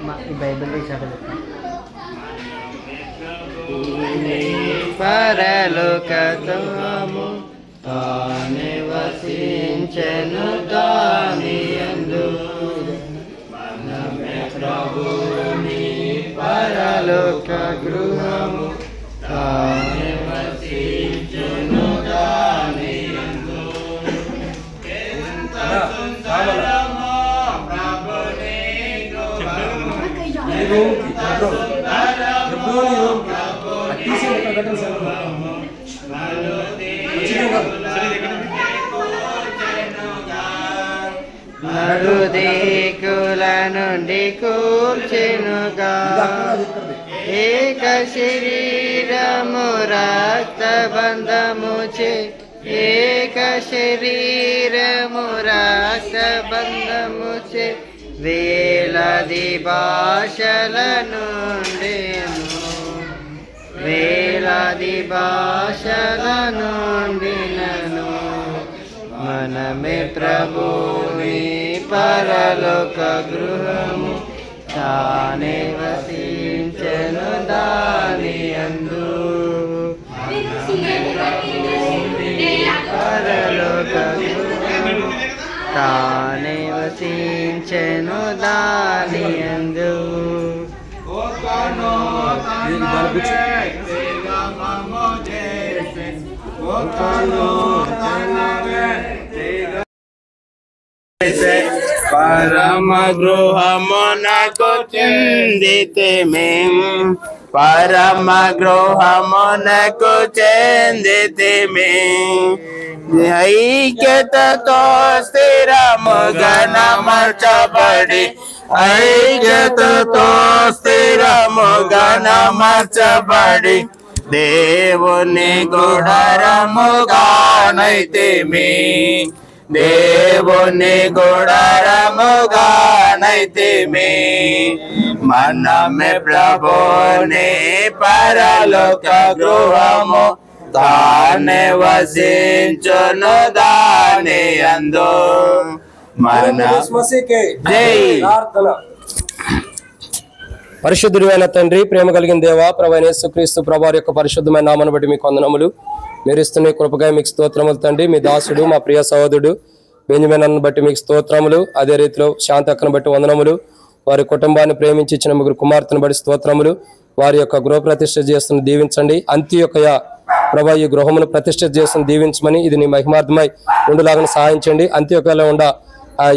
ఈ బైబిల్ పరలోకము పరలోకతము తానే వసించెను దాని యందు. మనమే ప్రభుని పరలోక గృహము తానే వసించెను దాని యందు. ఎంత సుందరమో ఈ రూమ్కి ఎబ్రో ఎబ్రో ఈ రూమ్కి అది తీసి ఇక్కడ కట్టండి సార్ నుండి కూర్చెనుగా ఏక శరీరము రక్త బంధముచే ఏక శరీరము రక్త బంధముచే వేలది భాషల నుండేను వేలది భాషల నుండినను మనమే ప్రభుని పరలోక గృహము తానే వసించను దాని అందు పరలోక గృహము తానే వసించెను దాని అందు దీనికి దాని పిచ్చి పరమ గృహమునకు చెందితే మేం పరమ గృహమునకు చెందితే ఐక్యతతో స్థిరముగా నమర్చబడి ఐక్యతతో స్థిరముగా నమర్చబడి దేవుని గుడరముగానైతే మీ దేవుని గుడరముగానైతే మీ మనమే ప్రభుని పరలోక గృహము తానే వసించును దాని అందు. మన పరిశుద్ధుడు అయిన తండ్రి ప్రేమ కలిగిన దేవ ప్రభైన యేసుక్రీస్తు ప్రభారి యొక్క పరిశుద్ధమైన నామను బట్టి మీకు వందనములు మీరు ఇస్తున్న కృపగా మీకు స్తోత్రములు తండ్రి. మీ దాసుడు మా ప్రియ సహోదరుడు బెంజమిన్ అన్న బట్టి మీకు స్తోత్రములు. అదే రీతిలో శాంతి అక్కను బట్టి వందనములు. వారి కుటుంబాన్ని ప్రేమించి ఇచ్చిన ముగ్గురు కుమార్తెను బట్టి స్తోత్రములు. వారి యొక్క గృహ ప్రతిష్ఠ చేస్తున్న దీవించండి. అంత్య యొక్క ప్రభా ఈ గృహమును ప్రతిష్ఠ చేస్తున్న దీవించమని ఇది నీ మహిమార్థమై ఉండులాగా సహాయించండి అంత్యకాలం ఉండ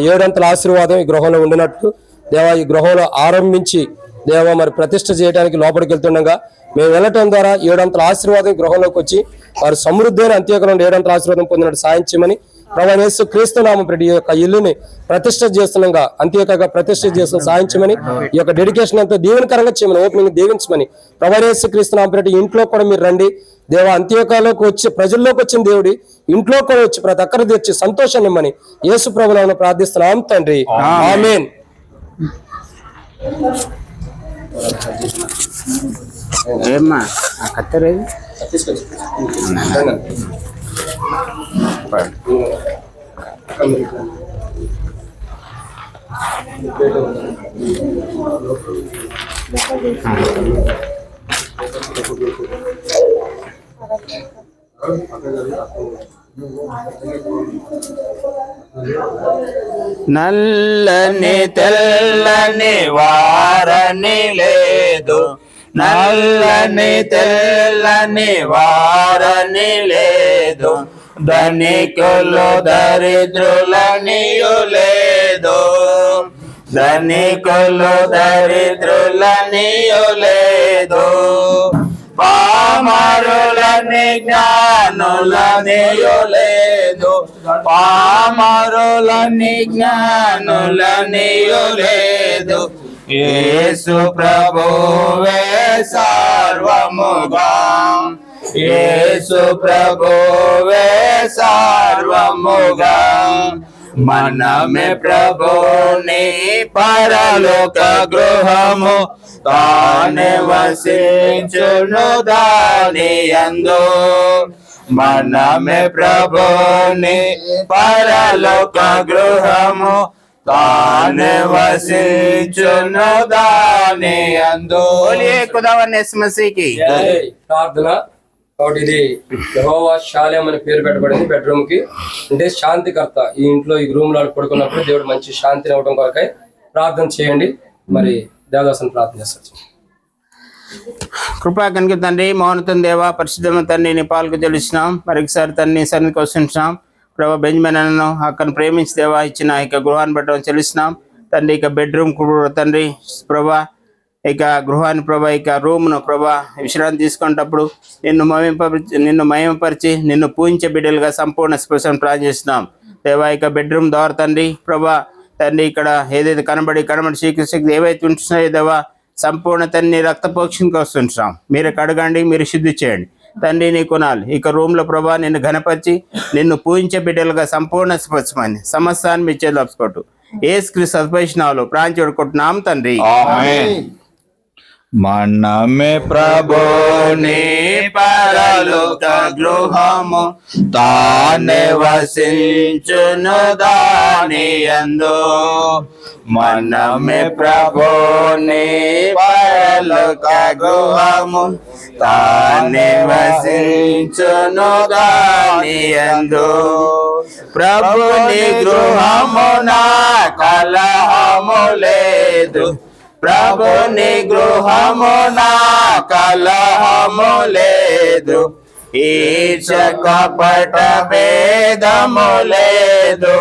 ఏడంతల ఆశీర్వాదం ఈ గృహంలో ఉండినట్లు దేవా ఈ గృహంలో ఆరంభించి దేవ మరి ప్రతిష్ఠ చేయడానికి లోపలికి వెళ్తుండగా మేము వెళ్ళటం ద్వారా ఏడంతల ఆశీర్వాదం గృహంలోకి వచ్చి వారి సమృద్ధి అయిన అంత్యకాలం ఏడంతల ఆశీర్వాదం పొందినట్టు సాయం చేయమని ప్రభా యేసు క్రీస్తు ప్రతి యొక్క ఇల్లుని ప్రతిష్ట చేస్తుండగా అంత్యకంగా ప్రతిష్ట చేస్తున్న సాధించమని ఈ యొక్క డెడికేషన్ అంతా దీవెనకరంగా చేయమని ఓపెనింగ్ దీవించమని ప్రభా యేసు క్రీస్తు ప్రతి ఇంట్లో కూడా మీరు రండి. దేవ అంత్యకాలంలోకి వచ్చి ప్రజల్లోకి వచ్చిన దేవుడి ఇంట్లో కూడా వచ్చి ప్రతి ఒక్కరు తెచ్చి సంతోషాన్ని ఇమ్మని యేసు ప్రభులను ప్రార్థిస్తున్నాం తండ్రి. ఆమేన్. ఏమ్మా ఆ కత్తెరేది నల్లని తెల్లని వారని లేదు. నల్లని తెల్లని వారని లేదు. ధనికులు దరిద్రులనియు లేదు. ధనికులు దరిద్రులనియు లేదు. పామరులని జ్ఞానులనియు లేదు పామరులని జ్ఞానులనియు లేదు యేసు ప్రభువే సర్వముగా. యేసు ప్రభువే సర్వముగా. మనమే ప్రభుని పరలోక గృహము. తానే వసించును దాని అందు మనమే ప్రభుని పరలోక గృహము. తానే వసించును దాని అందు కుదవన్నెస్ మసీకి జై. ప్రార్థన. కాబట్టి ఇది యెహోవా శాలెం అని పేరు పెట్టబడింది బెడ్రూమ్కి అంటే శాంతికర్త ఈ ఇంట్లో ఈ రూమ్లో పడుకున్నప్పుడు దేవుడు మంచి శాంతిని ఇవ్వడం కొరకై ప్రార్థన చేయండి. మరి దేవదాసన్ ప్రార్థన చేస్తారు. కృపా కనుక తండ్రి మౌనతం దేవా పరిశుద్ధమ తండ్రి నీ పాలకు తెలుస్తున్నాం. మరొకసారి తండ్రి సన్నిధికి వస్తున్నాం ప్రభా బెంజమిన్ అన్నను అక్కను ప్రేమించి దేవా ఇచ్చిన ఇక గృహాన్ని బట్టడం చెల్లిస్తున్నాం. తండ్రి ఇక బెడ్రూమ్ తండ్రి ప్రభా ఇక గృహాన్ని ప్రభా ఇక రూమ్ను ప్రభా విశ్రాంతి తీసుకునేటప్పుడు నిన్ను మహింపరిచి నిన్ను మహిమపరిచి నిన్ను పూజించే బిడ్డలుగా సంపూర్ణ స్పష్టం ప్లాన్ చేస్తున్నాం దేవా ఇక బెడ్రూమ్ ద్వారా తండ్రి ప్రభా తండ్రి ఇక్కడ ఏదైతే కనబడి కనబడి శక్తి ఏవైతే ఉంటున్నాయో దేవా సంపూర్ణ తండ్రి రక్త పోక్షణకి వస్తుంటున్నాం మీరు కడగండి మీరు శుద్ధి చేయండి. తండ్రి నీ కొనాలి. ఇక రూమ్లో ప్రభా నిన్ను ఘనపరిచి నిన్ను పూజించే బిడ్డలుగా సంపూర్ణ స్పష్టమని సమస్తాన్ని మీ చేతులు ఏసుక్రీ సద్భైష్ణాలు ప్రాంచుడుకుంటున్నాం తండ్రి. మనమే ప్రభుని పరలోక గృహము. తానే వసించును దాని ఎందు మనమే ప్రభుని పరలోక గృహము. తానే వసించును దాని ఎందు ప్రభుని గృహమున కలహము లేదు. ప్రభుని గృహమున కలహము లేదు. ఈశ కపట భేదము లేదు.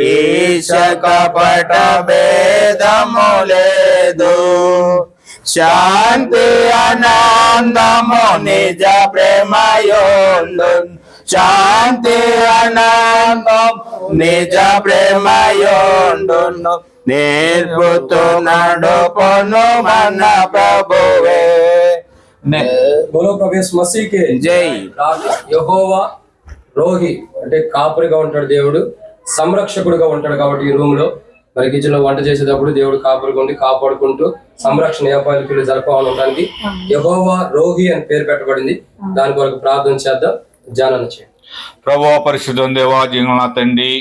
ఈశ కపట భేదము లేదు. శాంతి ఆనందము నిజ ప్రేమయోందు శాంతి ఆనందం నిజ ప్రేమయోండు నేర్పుతూ నడుపును మన ప్రభువే బోలో ప్రవేశ్ మసీకే జై. యెహోవా రోహి అంటే కాపురిగా ఉంటాడు దేవుడు సంరక్షకుడుగా ఉంటాడు కాబట్టి ఈ రూమ్లో మరి కిచెన్లో వంట చేసేటప్పుడు దేవుడు కాపురిగా ఉండి కాపాడుకుంటూ సంరక్షణ ఏర్పాట్లు జరపాలని ఉండడానికి యెహోవా రోహి అని పేరు పెట్టబడింది. దాని కొరకు ప్రార్థన చేద్దాం ధ్యానం చేయండి. ప్రభా పరిశుద్ధం దేవా జీవన తండ్రి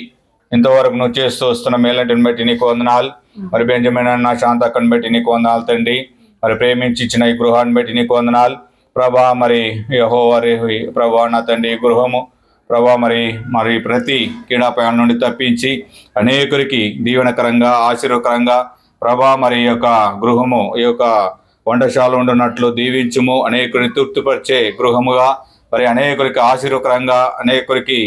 ఇంతవరకు నువ్వు చేస్తూ వస్తున్న మేలంటిని బట్టి నీకు వందనాలు. మరి బెంజమైన నా శాంతక్కని బట్టి నీకు వందనాలు తండ్రి. మరి ప్రేమించి ఇచ్చిన ఈ గృహాన్ని బట్టి నీకు వందనాలు. ప్రభా మరి యహోవారి ప్రభా నా తండ్రి ఈ గృహము. ప్రభా మరి మరి ప్రతి కీడాపాయం నుండి తప్పించి అనేకురికి దీవెనకరంగా ఆశీర్వకరంగా ప్రభా మరి యొక్క గృహము ఈ యొక్క వంటశాల ఉండున్నట్లు దీవించుము. అనేకుని తృప్తిపరిచే గృహముగా మరి అనేకురికి ఆశీర్వకరంగా అనేకురికి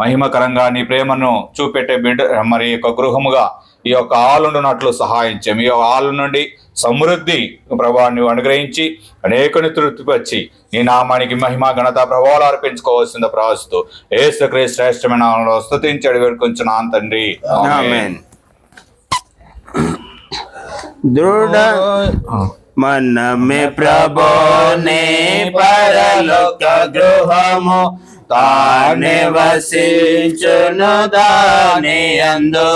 మహిమకరంగా నీ ప్రేమను చూపెట్టే బిడ్డ మరి యొక్క గృహముగా ఈ యొక్క ఆలుండునట్లు సహాయం చేయం. ఈ యొక్క ఆలు నుండి సమృద్ధి ప్రభావాన్ని అనుగ్రహించి అనేకుని తృప్తిపరిచి నీ నామానికి మహిమ ఘనత ప్రభావాలు అర్పించుకోవాల్సింది ప్రాస్తూ ఏసు శ్రేష్టమైన అడిగి వేడుకొంచున్నాను తండ్రి. దృఢ మనమే ప్రభునే పరలోక గృహము. తానే వసించును దాని అందు.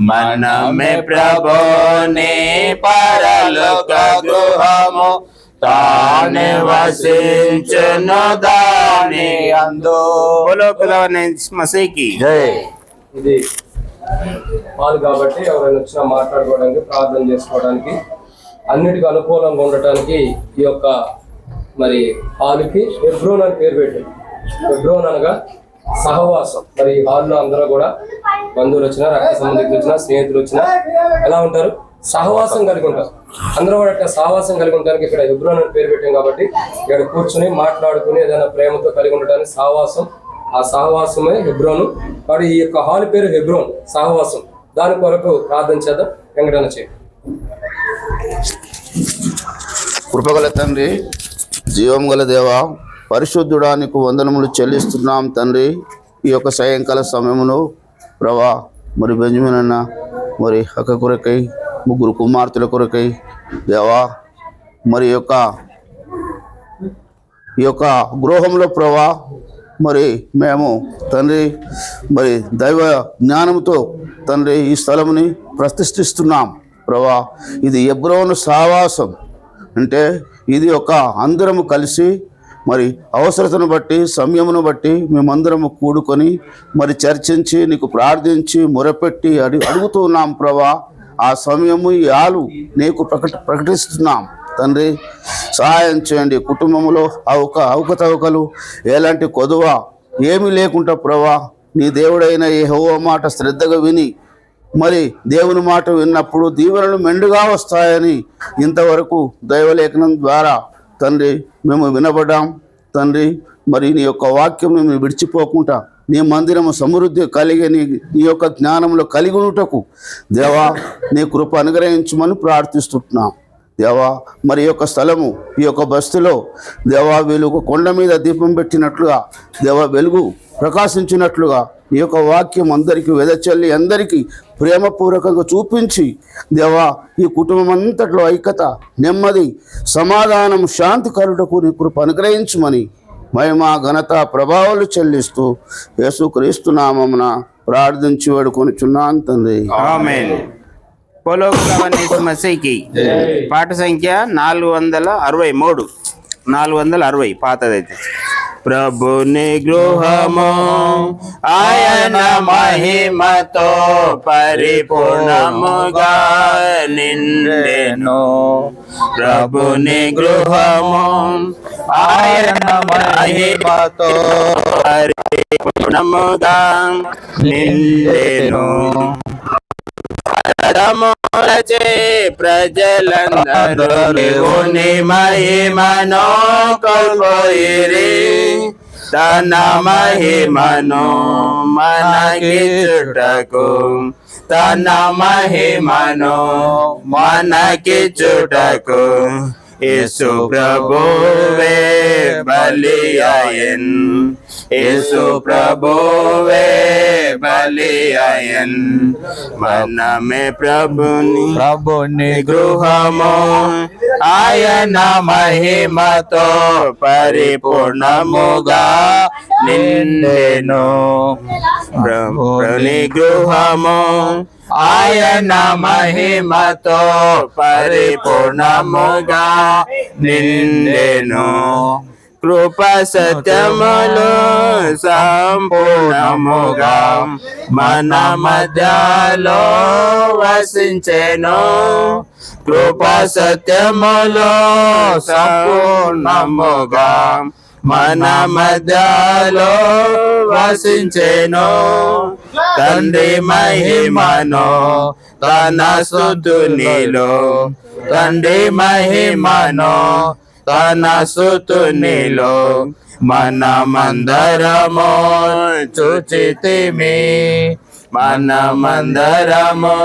మనమే ప్రభునే పరలోక గృహము. తానే వసించును దాని అందు. మసీకి. జై. ఇది హాల్ కాబట్టి ఎవరైనా వచ్చినా మాట్లాడుకోవడానికి ప్రార్థన చేసుకోవడానికి అన్నిటికీ అనుకూలంగా ఉండటానికి ఈ యొక్క మరి హాల్కి హెబ్రోన్ అని పేరు పెట్టారు. హెబ్రోన్ అనగా సహవాసం. మరి ఈ హాల్లో అందరూ కూడా బంధువులు వచ్చినా రక్త సంబంధికులు వచ్చినా స్నేహితులు వచ్చినా ఎలా ఉంటారు? సహవాసం కలిగి ఉంటారు. అందరూ కూడా అట్లా సహవాసం కలిగి ఉండడానికి ఇక్కడ హెబ్రోన్ అని పేరు పెట్టాం కాబట్టి ఇక్కడ కూర్చుని మాట్లాడుకుని ఏదైనా ప్రేమతో కలిగి ఉండడానికి సహవాసం ఆ సహవాసమే హెబ్రోను. కాబట్టి ఈ యొక్క హాల్ పేరు హెబ్రోన్ సహవాసం. దాని కొరకు ప్రార్థన చేద్దాం. వెంకటన్న చేయండి కృపగల తండ్రి జీవం గల దేవ పరిశుద్ధుడానికి వందనములు చెల్లిస్తున్నాం తండ్రి. ఈ యొక్క సాయంకాల సమయంలో ప్రభా మరి బెంజమిన్ అన్న మరి అక్క కొరకై ముగ్గురు కుమార్తెల కొరకై దేవా మరి యొక్క ఈ యొక్క గృహంలో ప్రభా మరి మేము తండ్రి మరి దైవ జ్ఞానంతో తండ్రి ఈ స్థలముని ప్రతిష్ఠిస్తున్నాం ప్రభా. ఇది ఎబ్రోను సావాసం. అంటే ఇది ఒక అందరము కలిసి మరి అవసరతను బట్టి సమయమును బట్టి మేమందరము కూడుకొని మరి చర్చించి నీకు ప్రార్థించి మొరపెట్టి అడి అడుగుతున్నాం ప్రభా. ఆ సమయము ఈ ఆలు నీకు ప్రకట ప్రకటిస్తున్నాం. తండ్రి సహాయం చేయండి. కుటుంబంలో అవక అవకతవకలు ఎలాంటి కొదువ ఏమీ లేకుండా ప్రభా నీ దేవుడైన ఏ మాట శ్రద్ధగా విని మరి దేవుని మాట విన్నప్పుడు దీవెనలు మెండుగా వస్తాయని ఇంతవరకు దైవలేఖనం ద్వారా తండ్రి మేము వినబడ్డాం. తండ్రి మరి నీ యొక్క వాక్యం మేము విడిచిపోకుండా నీ మందిరము సమృద్ధి కలిగి నీ నీ యొక్క జ్ఞానంలో కలిగి ఉంటకు దేవా నీ కృప అనుగ్రహించమని ప్రార్థిస్తున్నాం. దేవా మరి యొక్క స్థలము ఈ యొక్క బస్సులో దేవా వెలుగు కొండ మీద దీపం పెట్టినట్లుగా దేవా వెలుగు ప్రకాశించినట్లుగా ఈ యొక్క వాక్యం అందరికీ వెదచల్లి అందరికీ ప్రేమపూర్వకంగా చూపించి దేవా ఈ కుటుంబం అంతట్లో ఐక్యత నెమ్మది సమాధానం శాంతి కలుటకు నీ కృప అనుగ్రహించమని మహిమ ఘనత ప్రభావాలు చెల్లిస్తూ యేసుక్రీస్తు నామమున ప్రార్థించి తండ్రి. ఆమేన్. పొలోకవనేసు మసీకి పాట సంఖ్య నాలుగు వందల అరవై మూడు. నాలుగు వందల అరవై పాతదైతే. ప్రభుని గృహము ఆయన మహిమతో పరిపూర్ణముగా నిండెను ప్రభుని గృహము ఆయన మహిమతో పరిపూర్ణముగా నిండెను రమోలచే ప్రజలందరూ దేవుని మహిమను కొల్పోయిరి తన మహిమను మనకి చుటకు తన మహిమను మనకి చుటకు యేసు ప్రభువే బలియన్ యేసు ప్రభువే బలియన్ మనమే ప్రభుని ప్రభుని గృహము. ఆయన మహిమతో పరిపూర్ణముగా నిండెను. ప్రభుని గృహము. ఆయన మహిమతో పరిపూర్ణముగా నిండెను. కృప సత్యములు సంపూర్ణముగా మన మధ్యలో వసించెను. కృప సత్యములు సంపూర్ణముగా మన మధ్యలో వసించెను. తండ్రి మహిమను తన సుతునిలో తండ్రి మహిమను తన సుతునిలో మనమందరము చూచితిమి. మనమందరము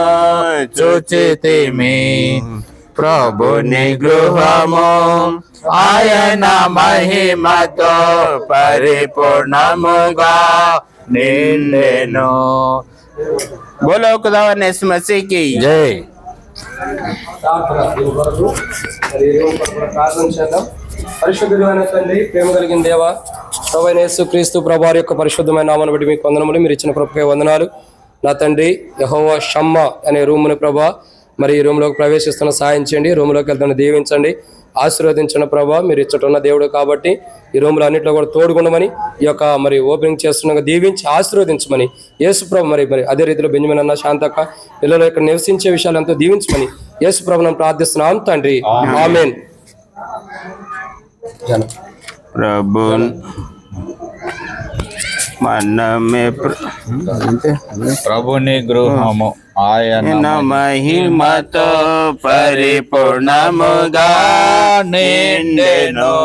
చూచితిమి. ప్రభుని గృహము ఆయన మహిమతో పరిపూర్ణముగా నిండెను. బోలో ఖుదావనేస్ మసీకి జై. ప్రార్థన కొరకు మరి కూడా ప్రార్థన చేద్దాం. తండ్రి ప్రేమ కలిగిన దేవ ప్రభైన యేసు క్రీస్తు ప్రభారి యొక్క పరిశుద్ధమైన నామను బట్టి మీకు వందనములు మీరు ఇచ్చిన కృపకే వందనాలు. నా తండ్రి యహోవా షమ్మ అనే రూముని ప్రభా మరి ఈ రూమ్లోకి ప్రవేశిస్తున్న సాయం చేయండి రూమ్లోకి వెళ్తున్న దీవించండి. ఆశీర్వదించిన ప్రభా మీరు ఇచ్చటున్న దేవుడు కాబట్టి ఈ రూమ్లో అన్నింటిలో కూడా తోడుగుండమని ఈ యొక్క మరి ఓపెనింగ్ చేస్తున్నాగా దీవించి ఆశీర్వదించమని యేసు ప్రభు మరి మరి అదే రీతిలో బెంజమిన్ అన్న శాంతక్క పిల్లలు ఇక్కడ నివసించే విషయాలంతా దీవించమని యేసు ప్రభులను ప్రార్థిస్తున్నాం తండ్రి. ఆమెన్. ప్రభు మనమే ప్ర- ప్రభుని గృహము ఆయన ఆయన మహిమతో పరిపూర్ణముగా నిండెను.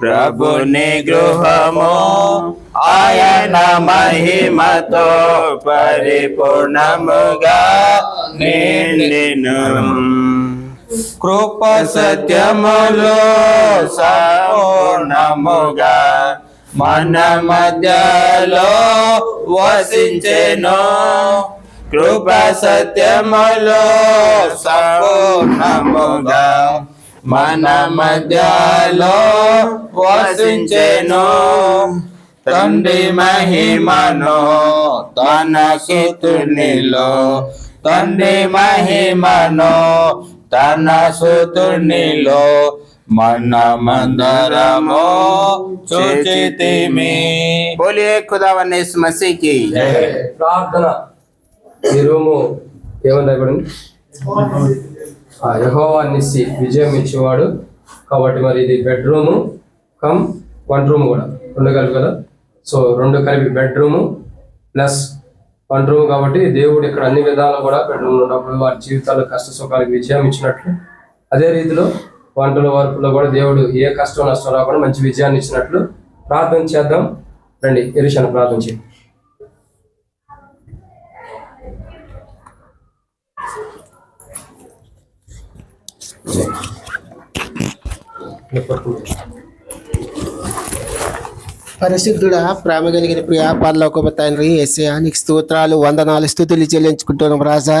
ప్రభుని గృహము ఆయన మహిమతో పరిపూర్ణముగా నిండెను. కృప సత్యములు సంపూర్ణముగా మన మధ్యలో వసించెను. కృప సత్యములో సంపూర్ణముగా మన మధ్యలో వసించెను. తండ్రి మహిమను తన సుతునిలో. తండ్రి మహిమను తన సుతునిలో. మన మనమందరము చూచితిమి. బోలియే ఖుదావన్నే మసీకి ప్రార్థన. ఈ రూము ఏమన్నాయి కూడా యహోవా నిస్సి విజయం ఇచ్చేవాడు. కాబట్టి మరి ఇది బెడ్రూము కమ్ వన్ రూమ్ కూడా. రెండు కలిపి కదా? సో రెండు కలిపి బెడ్రూము ప్లస్ వన్ రూమ్ కాబట్టి దేవుడు ఇక్కడ అన్ని విధాలు కూడా బెడ్రూమ్ ఉన్నప్పుడు వారి జీవితాల్లో కష్ట సుఖాలకు విజయం ఇచ్చినట్లు. అదే రీతిలో వంటల వరకులో కూడా దేవుడు ఏ కష్టం నష్టం రాకుండా మంచి విజయాన్ని ఇచ్చినట్లు ప్రార్థన చేద్దాం. రండి ఎరిశాను ప్రార్థన చేయండి పరిశుద్ధుడా ప్రేమ కలిగిన ప్రియ పర్లోకపు తండ్రి ఎస్ఏ నీకు స్తోత్రాలు వందనాలు స్థుతులు చెల్లించుకుంటున్నాం రాజా.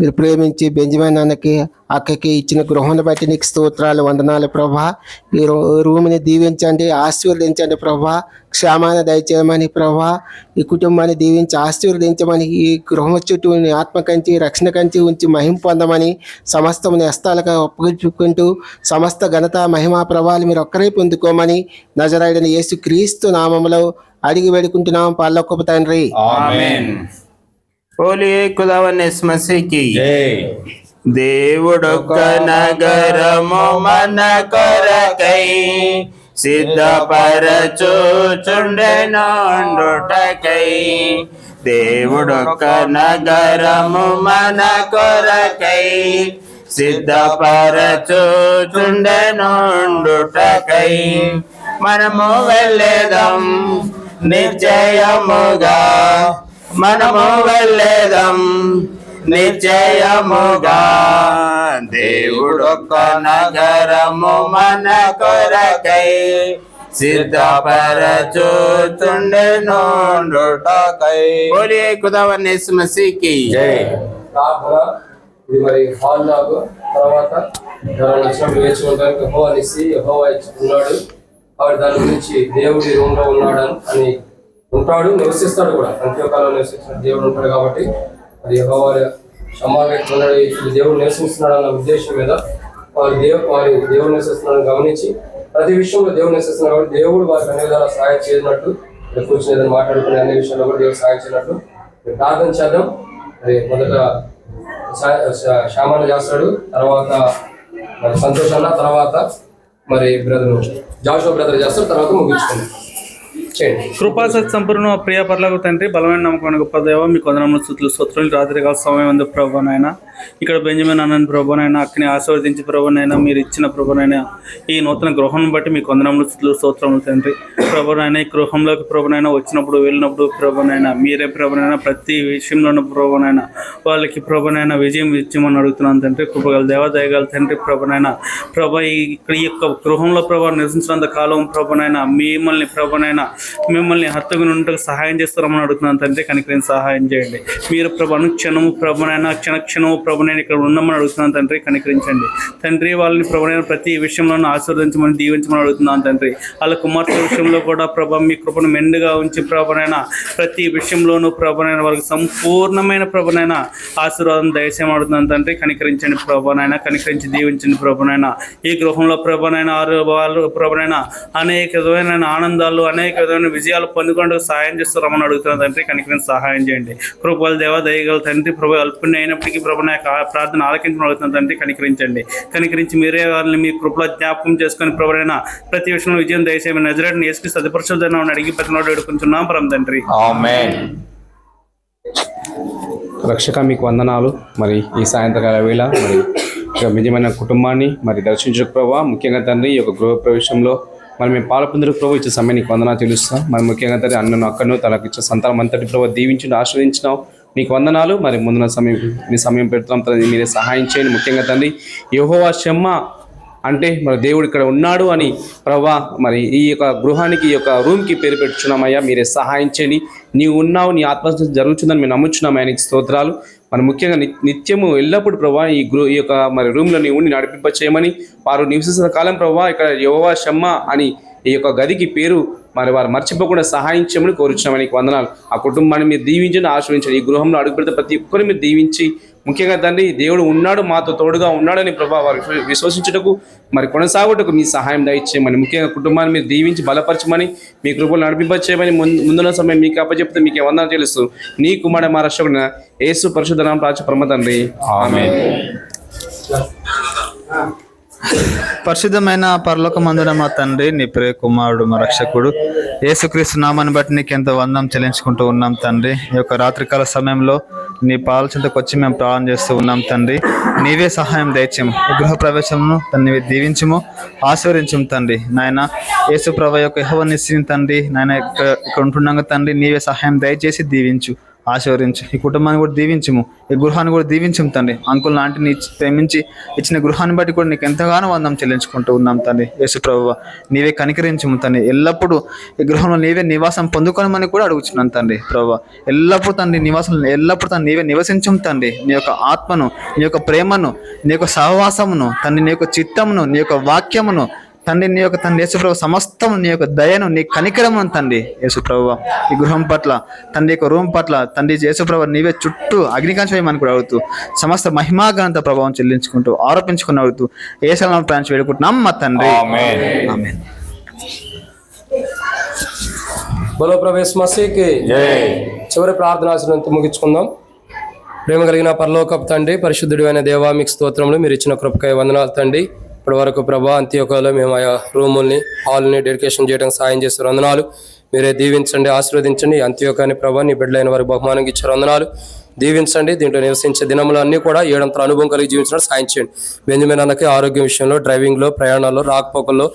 మీరు ప్రేమించి బెంజమిన్ అన్నకి అక్కకి ఇచ్చిన గృహం బట్టి నీకు స్తోత్రాలు వందనాలు ప్రభా. ఈ రూమ్ని దీవించండి ఆశీర్వదించండి ప్రభా. క్షేమాన్ని దయచేయమని ప్రభా. ఈ కుటుంబాన్ని దీవించి ఆశీర్వదించమని ఈ గృహం చుట్టూ ఆత్మ కంచి రక్షణ కంచి ఉంచి మహిం పొందమని సమస్తం నేస్తాలుగా ఒప్పగించుకుంటూ సమస్త ఘనత మహిమా ప్రభావాలు మీరు ఒక్కరే పొందుకోమని నజరాయుడిని యేసు క్రీస్తు నామంలో అడిగి వేడుకుంటున్నాం. పాలొక్కపు తండ్రి. ఓలి కుదావన్నేసి మసీకి దేవుడొక్క నగరము మన కొరకై సిద్ధపరచుచుండెనుండుటకై దేవుడొక్క నగరము మన కొరకై సిద్ధపరచుచుండెనుండుటకై మనము వెళ్ళేదం నిశ్చయముగా మనము వెళ్ళేదం నిశ్చయముగా దేవుడొక్క నగరము మన కొరకై సిద్ధపరచుతుండెనుండుటకై బోలియే ఖుదావన్ యేసు మసీకి. జై. ఇది మరి హాల్ నాకు తర్వాత ఎవరైనా వచ్చినప్పుడు వేర్చుకోవడానికి యెహోవా అనేసి యెహోవా ఉన్నాడు కాబట్టి దాని గురించి దేవుడి రూమ్లో ఉన్నాడు అని ఉంటాడు నివసిస్తాడు కూడా. అంత్యకాలంలో నివసించిన దేవుడు ఉంటాడు కాబట్టి అది యెహోవా సమావేశం ఉన్నాడు దేవుడు నివసిస్తున్నాడు అన్న ఉద్దేశం మీద వారి దేవు వారి దేవుడు నివసిస్తున్నాడని గమనించి ప్రతి విషయంలో దేవుడు నివసిస్తున్నారు కాబట్టి దేవుడు వారికి అన్ని విధాలు సహాయం చేయనట్టు ఇక్కడ ఏదైనా మాట్లాడుకునే అన్ని విషయంలో కూడా దేవుడు సహాయం చేయనట్టు ప్రార్థన చేద్దాం. మరి మొదట శ్యామాన్ని చేస్తాడు తర్వాత మరి తర్వాత మరి బ్రదర్ జాషో బ్రదర్ చేస్తాడు తర్వాత ముగించుకుందాం. కృపాసత్ సంపూర్ణ ప్రియ పర్లకు తండ్రి బలమైన నమ్మకమైన గొప్ప దేవ మీ కొందరములు స్థుతులు స్తోత్రులు రాత్రి కాల సమయం ఉంది నాయన. ఇక్కడ బెంజమిన్ అన్నని ప్రభునైనా అక్కని ఆశీర్వదించి ప్రభునైనా మీరు ఇచ్చిన ప్రభునైనా ఈ నూతన గృహం బట్టి మీకు వందనములు స్థుతులు స్తోత్రములు తండ్రి. ప్రభునైనా ఈ గృహంలోకి ప్రభునైనా వచ్చినప్పుడు వెళ్ళినప్పుడు ప్రభునైనా మీరే ప్రభునైనా ప్రతి విషయంలోనూ ప్రభునైనా వాళ్ళకి ప్రభునైనా విజయం ఇచ్చామని అడుగుతున్నాను తండ్రి. కృపగల దేవ దయగల తండ్రి ప్రభునైనా ప్రభ ఈ ఇక్కడ ఈ యొక్క గృహంలో ప్రభా నివసించినంత కాలం ప్రభునైనా మిమ్మల్ని ప్రభునైనా మిమ్మల్ని హత్తుకుని ఉంటకు సహాయం చేస్తారని అడుగుతున్నాను తండ్రి. కనుక సహాయం చేయండి. మీరు ప్రభు అనుక్షణము ప్రభునైనా క్షణ క్షణము ప్రభునైన ఇక్కడ ఉన్నామని అడుగుతున్నాను తండ్రి కనికరించండి. తండ్రి వాళ్ళని ప్రభునైనా ప్రతి విషయంలోనూ ఆశీర్వదించమని దీవించమని అడుగుతున్నాను తండ్రి. వాళ్ళ కుమార్తె విషయంలో కూడా ప్రభ మీ కృపను మెండుగా ఉంచి ప్రభునైనా ప్రతి విషయంలోనూ ప్రభునైనా వాళ్ళకి సంపూర్ణమైన ప్రభునైనా ఆశీర్వాదం దయచేయమని అడుగుతున్నాను తండ్రి. కనికరించండి ప్రభునైనా కనికరించి దీవించండి ప్రభునైనా ఈ గృహంలో ప్రభునైనా ఆరు వాళ్ళు ప్రభునైనా అనేక విధమైన ఆనందాలు అనేక విధమైన విజయాలు పొందుకుంటూ సహాయం చేస్తున్నామని అడుగుతున్నాను తండ్రి. కనికరించి సహాయం చేయండి. కృపల దేవ దయగల తండ్రి ప్రభు అల్పుణ్ణి అయినప్పటికీ ప్రభున ప్రార్థన ఆలకించమని అడుగుతున్నాను తండ్రి కనికరించండి. కనికరించి మీరే వాళ్ళని మీ కృపలో జ్ఞాపకం చేసుకొని ప్రభునైనా ప్రతి విషయంలో విజయం దయచేయమని నజరేట్ని వేసుకుని సదుపరచుదని అడిగి ప్రతి నోడు వేడుకుంటున్నాం పరం తండ్రి. ఆమేన్. రక్షక మీకు వందనాలు. మరి ఈ సాయంత్రకాల వేళ మరి నిజమైన కుటుంబాన్ని మరి దర్శించక ప్రభావ ముఖ్యంగా తండ్రి ఈ యొక్క గృహ ప్రవేశంలో మరి మేము పాలపొందరు ప్రభు ఇచ్చే సమయం నీకు వందనాలు తెలుస్తాం. మరి ముఖ్యంగా తండ్రి అన్నను అక్కను తనకు ఇచ్చే సంతానం అంతటి ప్రభు దీవించి ఆశ్రయించినావు. నీకు వందనాలు. మరి ముందున సమయం మీ సమయం పెడుతున్నాం తండ్రి మీరే సహాయం చేయండి. ముఖ్యంగా తండ్రి యహోవా షమ్మ అంటే మరి దేవుడు ఇక్కడ ఉన్నాడు అని ప్రభా మరి ఈ యొక్క గృహానికి ఈ యొక్క రూమ్కి పేరు పెట్టుచున్నామయ్యా. మీరే సహాయం చేయండి. నీవు ఉన్నావు నీ ఆత్మ జరుగుతుందని మేము నమ్ముచున్నామయ్యా. నీకు స్తోత్రాలు. మరి ముఖ్యంగా నిత్యము ఎల్లప్పుడు ప్రభా ఈ గృహ ఈ యొక్క మరి రూమ్లో నీ ఉండి నడిపింప చేయమని వారు నివసిస్తున్న కాలం ప్రభా ఇక్కడ యోవా షమ్మ అని ఈ యొక్క గదికి పేరు మరి వారు మర్చిపోకుండా సహాయం చేయమని కోరుచున్నామని వందనాలు. ఆ కుటుంబాన్ని మీరు దీవించండి ఆశ్రయించండి. ఈ గృహంలో అడుగు పెడితే ప్రతి ఒక్కరిని మీరు దీవించి ముఖ్యంగా తండ్రి దేవుడు ఉన్నాడు మాతో తోడుగా ఉన్నాడని ప్రభా వారు విశ్వ- విశ్వసించుటకు మరి కొనసాగుటకు మీ సహాయం దయచేయమని ముఖ్యంగా కుటుంబాన్ని మీరు దీవించి బలపరచమని మీ కృపలు నడిపింపచేయమని ముందు- ముందున్న సమయం మీకు అప్పచెప్తే మీకే వందన తెలుస్తూ నీ కుమార మా రక్షకుడిన యేసు పరిశుద్ధ నామ ప్రాచ పరమ తండ్రి. ఆమె పరిశుద్ధమైన పరలోక మా తండ్రి నీ ప్రియ కుమారుడు మా రక్షకుడు. యేసుక్రీస్తు నామాన్ని బట్టి నీకు ఎంత వందం చెల్లించుకుంటూ ఉన్నాం తండ్రి. ఈ యొక్క రాత్రికాల సమయంలో నీ పాలచంతకు వచ్చి మేము ప్రార్థన చేస్తూ ఉన్నాం తండ్రి. నీవే సహాయం దయచేము గృహ ప్రవేశమును తన్ని దీవించము. ఆశీర్వించము తండ్రి. నాయన యేసు ప్రభ యొక్క యహోవనిస్సిని తండ్రి. నాయన ఇక్కడ ఇక్కడ ఉంటుండగా తండ్రి నీవే సహాయం దయచేసి దీవించు. ఆశీర్వదించు. ఈ కుటుంబాన్ని కూడా దీవించము. ఈ గృహాన్ని కూడా దీవించము తండ్రి. అంకుల్ లాంటిని ప్రేమించి ఇచ్చిన గృహాన్ని బట్టి కూడా నీకు ఎంతగానో వందం చెల్లించుకుంటూ ఉన్నాం తండ్రి. యేసు ప్రభువ నీవే కనికరించము తండ్రి. ఎల్లప్పుడూ ఈ గృహంలో నీవే నివాసం పొందుకోనమని కూడా అడుగుతున్నాను తండ్రి. ప్రభు ఎల్లప్పుడూ తండ్రి నివాసం ఎల్లప్పుడూ తను నీవే నివసించము తండ్రి. నీ యొక్క ఆత్మను నీ యొక్క ప్రేమను నీ యొక్క సహవాసమును తండ్రి నీ యొక్క చిత్తమును నీ యొక్క వాక్యమును తండ్రి నీ యొక్క తండ్రి యేసుప్రభు సమస్తం నీ యొక్క దయను నీ కనికరమును తండ్రి యేసుప్రభు. ఈ గృహం పట్ల తండ్రి యొక్క రూమ్ పట్ల తండ్రి యేసుప్రభు నీవే చుట్టూ అగ్నికాంక్ష వేయమని కూడా అడుగుతూ సమస్త మహిమాగంత ప్రభావం చెల్లించుకుంటూ ఆరోపించుకుని అడుగుతూ ఏ సలం ప్రాంచి వేడుకుంటున్నాం మా తండ్రి. ఆమేన్. ఆమేన్. బలో ప్రవేశ్ మసీకి జై. చివరి ప్రార్థన ముగించుకుందాం. ప్రేమ కలిగిన పరలోకపు తండ్రి పరిశుద్ధుడు అయిన దేవా మీకు స్తోత్రములు మీరు ఇచ్చిన కృపకై వందనాలు తండ్రి. ఇప్పటి వరకు ప్రభా అంత్యోకాలో మేము ఆ రూముల్ని హాల్ని డెడికేషన్ చేయడానికి సాయం చేస్తారు వందనాలు. మీరే దీవించండి ఆశీర్వదించండి. అంత్యోకాన్ని ప్రభా నీ బిడ్డలైన వారికి బహుమానంగా ఇచ్చారు వందనాలు. దీవించండి దీంట్లో నివసించే దినములు అన్నీ కూడా ఏడంతల అనుభవం కలిగి జీవించడం సాయం చేయండి. బెంజమిన్ అన్నకి ఆరోగ్యం విషయంలో డ్రైవింగ్లో ప్రయాణాల్లో రాకపోకల్లో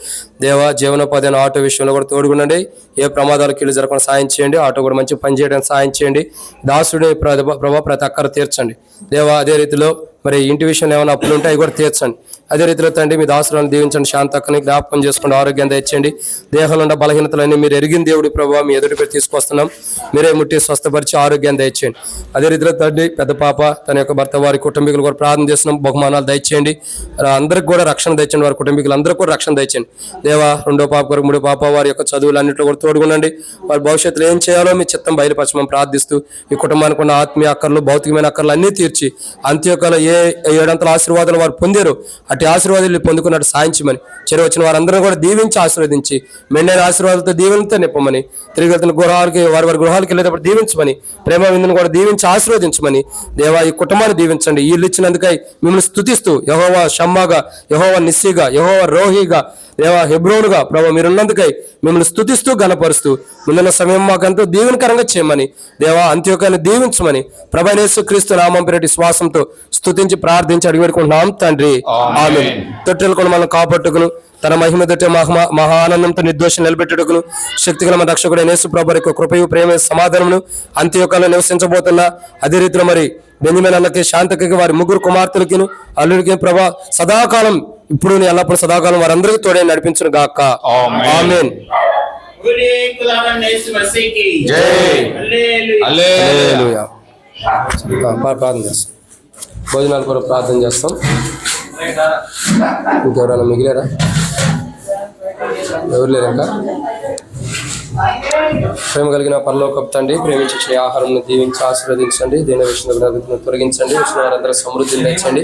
దేవ జీవనోపాధి అయిన ఆటో విషయంలో కూడా తోడుగుండండి. ఏ ప్రమాదాలకు ఇల్లు జరగకుండా సాయం చేయండి. ఆటో కూడా మంచి పని చేయడానికి సాయం చేయండి. దాసుడిని ప్రభా ప్రభా ప్రతి అక్కర తీర్చండి. దేవా అదే రీతిలో మరి ఇంటి విషయంలో ఏమైనా అప్పులు ఉంటే అవి కూడా తీర్చండి. అదే రీతిలో తండ్రి మీ దాసులను దీవించండి శాంతక్కని జ్ఞాపకం చేసుకోండి ఆరోగ్యం తెచ్చండి దేహంలో ఉన్న బలహీనతలన్నీ మీరు ఎరిగిన దేవుడి ప్రభావ మీ ఎదుటి తీసుకొస్తున్నాం. మీరే ముట్టి స్వస్థపరిచి ఆరోగ్యం దయచేయండి. అదే రీతిలో తండ్రి పెద్ద పాప తన యొక్క భర్త వారి కుటుంబీకులు కూడా ప్రార్థన చేస్తున్నాం. బహుమానాలు దయచేయండి. అందరికి కూడా రక్షణ దయచేయండి వారి కుటుంబీకులు. అందరికీ కూడా రక్షణ దయచేయండి. దేవా రెండో పాప కొరకు మూడో పాప వారి యొక్క చదువులు అన్నింటిలో కూడా తోడుగుండండి. వారి భవిష్యత్తులో ఏం చేయాలో మీ చిత్తం బయలుపరచమని ప్రార్థిస్తూ ఈ కుటుంబానికి ఉన్న ఆత్మీయ అక్కర్లు భౌతికమైన అక్కర్లు అన్నీ తీర్చి అంత్యకాల ఏ ఏడంతల ఆశీర్వాదాలు వారు పొందారు అటు ఆశీర్వాదాలు పొందుకున్నట్టు సాయించమని చెరువు వచ్చిన వారందరూ కూడా దీవించి ఆశీర్వదించి మెండైన ఆశీర్వాదాలతో దీవెనతో నిప్పమని తిరిగి వెళ్తున్న గృహాలకి వారి వారి గృహాలకు వెళ్ళేటప్పుడు దీవించమని ప్రేమ విందును కూడా దీవించి ఆశీర్వదించమని. దేవా ఈ కుటుంబాన్ని దీవించండి. వీళ్ళు ఇల్లు ఇచ్చినందుకై మిమ్మల్ని స్థుతిస్తూ యహోవా షమ్మాగా యహోవా నిస్సిగా యహోవా రోహిగా దేవా హెబ్రోనుగా ప్రభావ మీరున్నందుకై మిమ్మల్ని స్తుతిస్తూ గణపరుస్తూ ముందున్న సమయం మాకంతో దీవెనకరంగా చేయమని దేవా అంత్యోకాన్ని దీవించమని ప్రభనేసు క్రీస్తు నామం పేరటి శ్వాసంతో స్తుతించి ప్రార్థించి అడిగి పెట్టుకుంటున్నాం తండ్రి ఆమె తొట్టెలు కూడా మనం కాపాట్టుకును తన మహిమ తొట్టే మహా మహా ఆనందంతో నిర్దోషం నిలబెట్టుటకును శక్తిగల మన రక్షకుడు యేసు ప్రభు యొక్క కృపయు ప్రేమ సమాధానమును అంత్యోకాలను నివసించబోతున్న అదే రీతిలో మరి బెంజమిన్ అన్నకి శాంతకి వారి ముగ్గురు కుమార్తెలకి అల్లుడికి ప్రభా సదాకాలం ఇప్పుడు ఎల్లప్పుడు సదాకాలం వారందరికీ తోడే నడిపించును గాక ఆమేన్. ఆమెన్ జై. హల్లెలూయా. హల్లెలూయా. ప్రా- ప్రార్థన చేస్తాం. భోజనాలు కూడా ప్రార్థన చేస్తాం. ఇంకెవరైనా మిగిలేరా? ఎవరు లేరు ఇంకా ప్రేమ కలిగిన పరలోకపు తండ్రి ప్రేమించి ఇచ్చిన ఆహారం దీవించి ఆశీర్వదించండి. దీని విషయంలో తొలగించండి. వచ్చిన వారందరూ సమృద్ధిని తెచ్చండి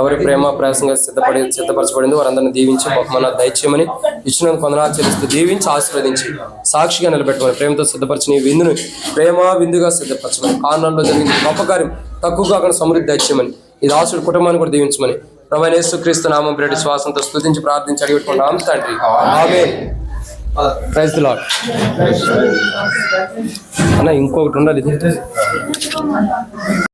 ఎవరి ప్రేమ ప్రయాసంగా సిద్ధపడి సిద్ధపరచబడింది వారందరిని దీవించి బహుమాన దయచేయమని ఇచ్చిన కొందనాలు చెల్లిస్తూ దీవించి ఆశీర్వదించి సాక్షిగా నిలబెట్టుకోమని ప్రేమతో సిద్ధపరిచిన ఈ విందును ప్రేమ విందుగా సిద్ధపరచమని కారణంలో జరిగిన గొప్ప కార్యం తక్కువ కాకుండా సమృద్ధి దయచేయమని ఈ దాసుడి కుటుంబాన్ని కూడా దీవించమని ప్రభు క్రీస్తు నామం ప్రేటి శ్వాసంతో స్థుతించి ప్రార్థించి అడిగెట్టుకుంటాం తండ్రి. ఆమె ప్రైజ్ లాట్ అన్న ఇంకొకటి ఉండాలి ఇది.